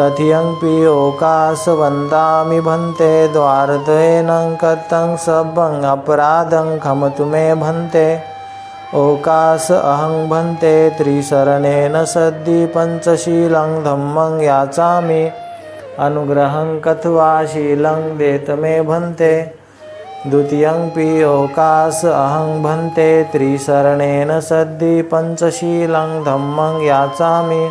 तथियंपि ओकासवन्दामि भन्ते द्वारतयेनं कर्तं सब्बं अपराधं खमतु मे भन्ते। ओकास अहं भन्ते त्रिशरणेन सद्दि पञ्चशीलं धम्मं याचामि। अनुग्रहं कथवा शीलं देत मे भन्ते। द्वितीयंपि ओकास अहं भन्ते त्रिशरणेन सद्दि पञ्चशीलं धम्मं याचामि।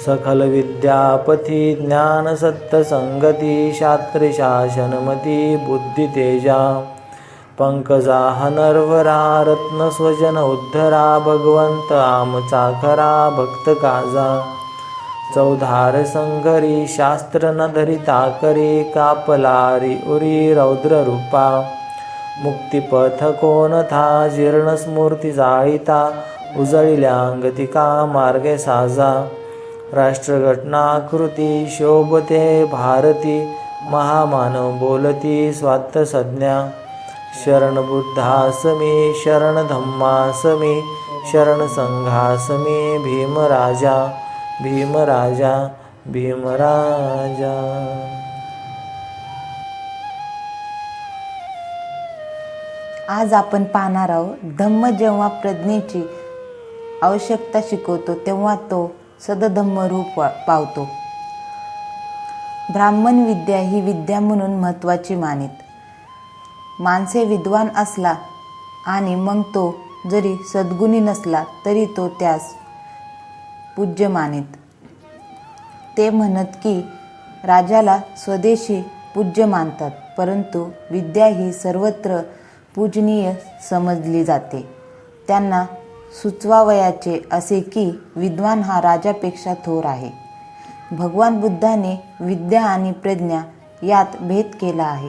सकलविद्यापथि ज्ञानसत्तसङ्गति शास्त्रशासनमति बुद्धितेजा। पङ्कजाः नर्वरा रत्नस्वजन उद्धरा भगवन्त आमचाखरा भक्तकाजा। चौधार संघरी शास्त्र न धरिता करी कापलारी उरी रौद्ररूपा। मुक्तिपथ कोणथा जीर्णस्मूर्ती जाळीता उजळिल्यांगतिका मार्गे साजा। राष्ट्रघटनाकृती शोभते भारती महामानव बोलती स्वात्त संज्ञा शरणबुद्धास मे शरणधम्मास मे शरणसंघास भीमराजा। भीमराजा भीमराजा। आज आपण पाहणार आहोत धम्म जेव्हा प्रज्ञेची आवश्यकता शिकवतो तेव्हा तो सदधम्म रूप पावतो. ब्राह्मण विद्या ही विद्या म्हणून महत्त्वाची मानित. माणसे विद्वान असला आणि मग तो जरी सद्गुणी नसला तरी तो त्यास पूज्य मानित. ते म्हणत की राजाला स्वदेशी पूज्य मानतात परंतु विद्या ही सर्वत्र पूजनीय समजली जाते. त्यांना सुचवावयाचे असे की विद्वान हा राजापेक्षा थोर आहे. भगवान बुद्धाने विद्या आणि प्रज्ञा यात भेद केला आहे.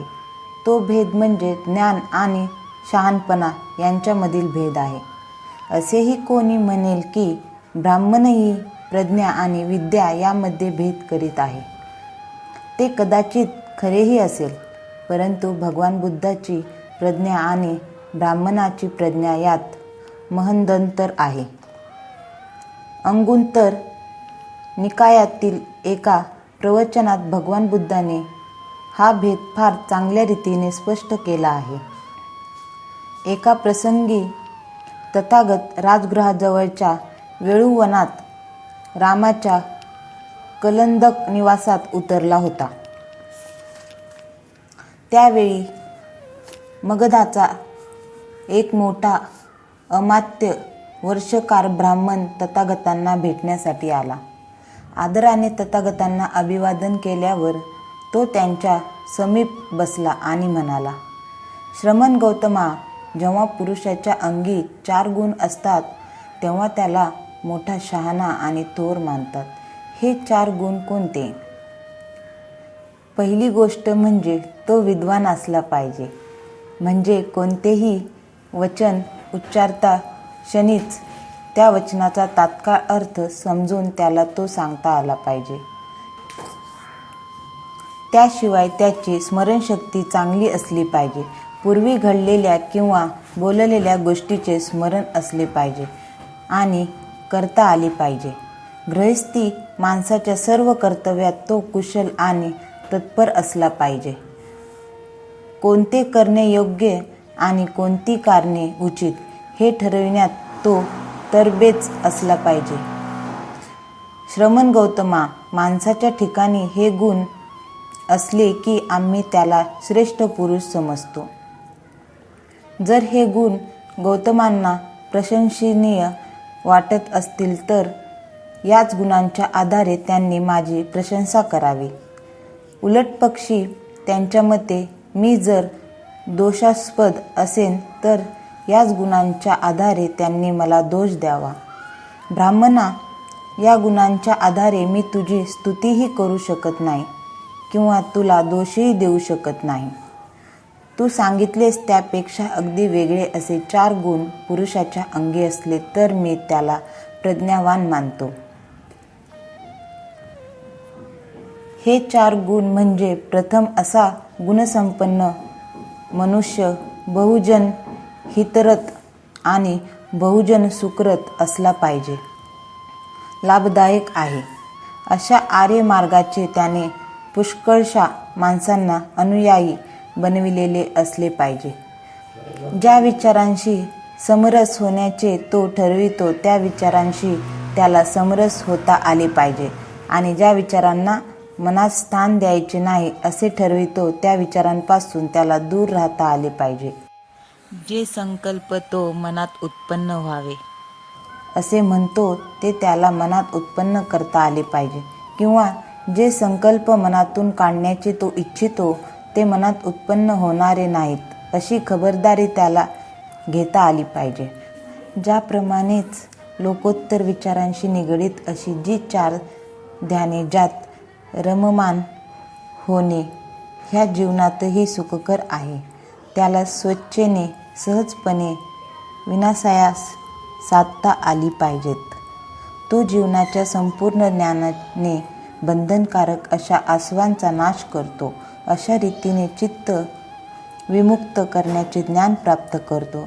तो भेद म्हणजे ज्ञान आणि शहाणपणा यांच्यामधील भेद आहे. असेही कोणी म्हणेल की ब्राह्मणही प्रज्ञा आणि विद्या यामध्ये भेद करीत आहे. ते कदाचित खरेही असेल परंतु भगवान बुद्धाची प्रज्ञा आणि ब्राह्मणाची प्रज्ञा यात महंदंतर आहे. अंगुंतर निकायातील एका प्रवचनात भगवान बुद्धाने हा भेद फार चांगल्या रीतीने स्पष्ट केला आहे. एका प्रसंगी तथागत राजगृहाजवळच्या वेळुवनात रामाच्या कलंदक निवासात उतरला होता. त्यावेळी मगधाचा एक मोठा अमात्य वर्षकार ब्राह्मण तथागतांना भेटण्यासाठी आला. आदराने तथागतांना अभिवादन केल्यावर तो त्यांच्या समीप बसला आणि म्हणाला श्रमण गौतमा जेव्हा पुरुषाच्या अंगी चार गुण असतात तेव्हा त्याला मोठा शहाणा आणि थोर मानतात. हे चार गुण कोणते? पहिली गोष्ट म्हणजे तो विद्वान असला पाहिजे. म्हणजे कोणतेही वचन उच्चारता क्षणीच त्या वचनाचा तात्काळ अर्थ समजून त्याला तो सांगता आला पाहिजे. त्याशिवाय त्याची स्मरणशक्ती चांगली असली पाहिजे. पूर्वी घडलेल्या किंवा बोललेल्या गोष्टीचे स्मरण असले पाहिजे आणि करता आली पाहिजे. गृहस्थी माणसाच्या सर्व कर्तव्यात तो कुशल आणि तत्पर असला पाहिजे. कोणते करणे योग्य आणि कोणती कारणे उचित हे ठरविण्यात तो तरबेज असला पाहिजे. श्रमण गौतमा माणसाच्या ठिकाणी हे गुण असले की आम्ही त्याला श्रेष्ठ पुरुष समजतो. जर हे गुण गौतमांना प्रशंसनीय वाटत असतील तर याच गुणांच्या आधारे त्यांनी माझी प्रशंसा करावी. उलट पक्षी त्यांच्या मते मी जर दोषास्पद असेन तर याच गुणांच्या आधारे त्यांनी मला दोष द्यावा. ब्राह्मणा या गुणांच्या आधारे मी तुझी स्तुतीही करू शकत नाही किंवा तुला दोषही देऊ शकत नाही. तू सांगितलेस त्यापेक्षा अगदी वेगळे असे चार गुण पुरुषाच्या अंगी असले तर मी त्याला प्रज्ञावान मानतो. हे चार गुण म्हणजे प्रथम असा गुणसंपन्न मनुष्य बहुजन हितरत आणि बहुजन सुकृत असला पाहिजे. लाभदायक आहे. अशा आर्य मार्गाचे त्याने पुष्कळशा माणसांना अनुयायी बनविलेले असले पाहिजे. ज्या विचारांशी समरस होण्याचे तो ठरवितो त्या विचारांशी त्याला समरस होता आले पाहिजे. आणि ज्या विचारांना मनात स्थान द्यायचे नाही असे ठरवितो त्या विचारांपासून त्याला दूर राहता आले पाहिजे. जे संकल्प तो मनात उत्पन्न व्हावे. असे म्हणतो ते त्याला मनात उत्पन्न करता आले पाहिजे. किंवा जे संकल्प मनातून काढण्याचे तो इच्छितो ते मनात उत्पन्न होणारे नाहीत अशी खबरदारी त्याला घेता आली पाहिजे. ज्याप्रमाणेच लोकोत्तर विचारांशी निगडीत अशी जी चार ध्याने ज्यात रममान होणे ह्या जीवनातही सुखकर आहे. त्याला स्वच्छेने सहजपणे विनाशयास साधता आली पाहिजेत. तो जीवनाच्या संपूर्ण ज्ञानाने बंधनकारक अशा आसवांचा नाश करतो. अशा रीतीने चित्त विमुक्त करण्याचे ज्ञान प्राप्त करतो.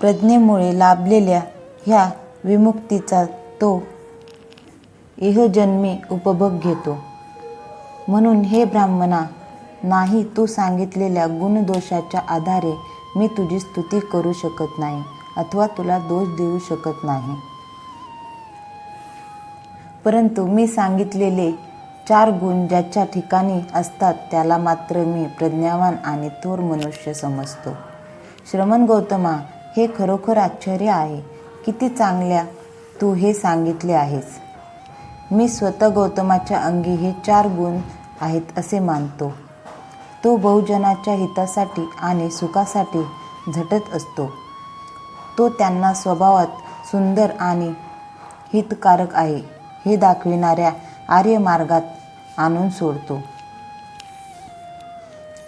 प्रज्ञेमुळे लाभलेल्या ह्या विमुक्तीचा तो इहजन्मी उपभोग घेतो. म्हणून हे ब्राह्मणा नाही तू सांगितलेल्या गुणदोषाच्या आधारे मी तुझी स्तुती करू शकत नाही अथवा तुला दोष देऊ शकत नाही. परंतु मी सांगितलेले चार गुण ज्याच्या ठिकाणी असतात त्याला मात्र मी प्रज्ञावान आणि थोर मनुष्य समजतो. श्रमण गौतमा हे खरोखर आश्चर्य आहे. किती चांगल्या तू हे सांगितले आहेस. मी स्वतः गौतमाच्या अंगी हे चार गुण आहेत असे मानतो. तो बहुजनाच्या हितासाठी आणि सुखासाठी झटत असतो. तो त्यांना स्वभावात सुंदर आणि हितकारक आहे हे दाखविणाऱ्या आर्य मार्गात आणून सोडतो.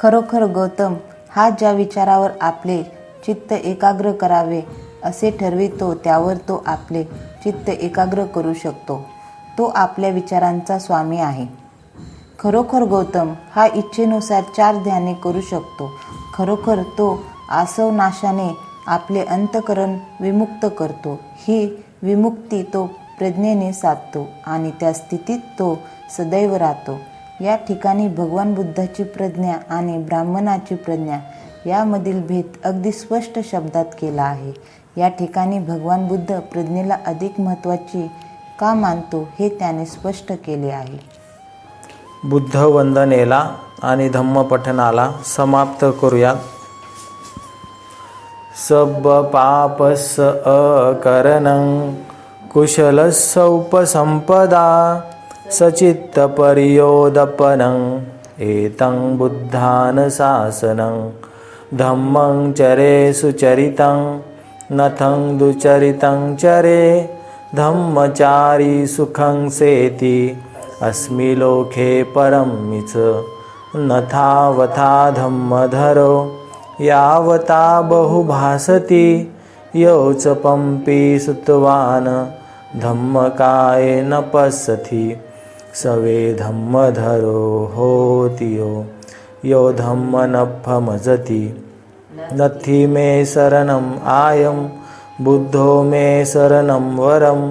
खरोखर गौतम हा ज्या विचारावर आपले चित्त एकाग्र करावे असे ठरवितो त्यावर तो आपले चित्त एकाग्र करू शकतो. तो आपल्या विचारांचा स्वामी आहे. खरोखर गौतम हा इच्छेनुसार चार ध्याने करू शकतो. खरोखर तो आसव नाशाने आपले अंतकरण विमुक्त करतो. ही विमुक्ती तो प्रज्ञेने साधतो आणि त्या स्थितीत तो सदैव राहतो. या ठिकाणी भगवान बुद्धाची प्रज्ञा आणि ब्राह्मणाची प्रज्ञा यामधील भेद अगदी स्पष्ट शब्दात केला आहे. या ठिकाणी भगवान बुद्ध प्रज्ञेला अधिक महत्त्वाची का मानतो हे त्याने स्पष्ट केले आहे. बुद्ध वंदनेला आणि धम्मपठनाला समाप्त करूयात. सब पापस अकरणं कुशलसौपसंपदा सचित्त सचित्तपर्योदपनं एतं बुद्धानशासनं धम्मं चरे सुचरितं नथं दुचरितं चरे धम्मचारी सुखं सेति अस्मि लोके परमिच नथावथा धम्मधरो यावता बहुभासति योच पंपी सुतवान धम्मकाय न पसति सवे धम्मधरो होति यो यो धम्मनफमजति नथि मे शरणम् आयं बुद्धो मे शरणं वरम्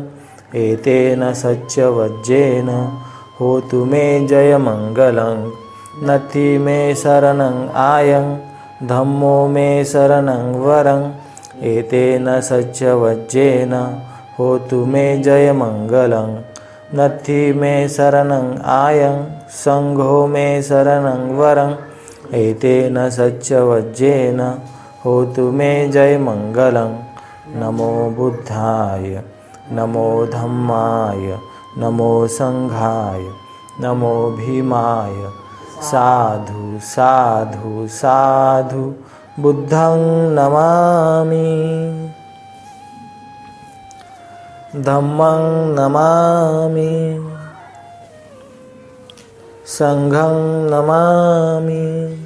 एतेन सच्चवज्जेन होतु मे जयमङ्गलं। नथि मे शरणं आयं धम्मो मे शरणं वरम् एतेन सच्चवज्जेन होतु मे जयमङ्गलं। नथि मे शरणं आयं सङ्घो मे शरणं वरम् एतेन सच्चवज्जेन होतु मे जयमङ्गलं। नमो बुद्धाय नमो धम्माय नमो संघाय नमो भीमाय। साधु साधु साधु बुद्धं नमामि। धम्मं नमामि। सङ्घं नमामि।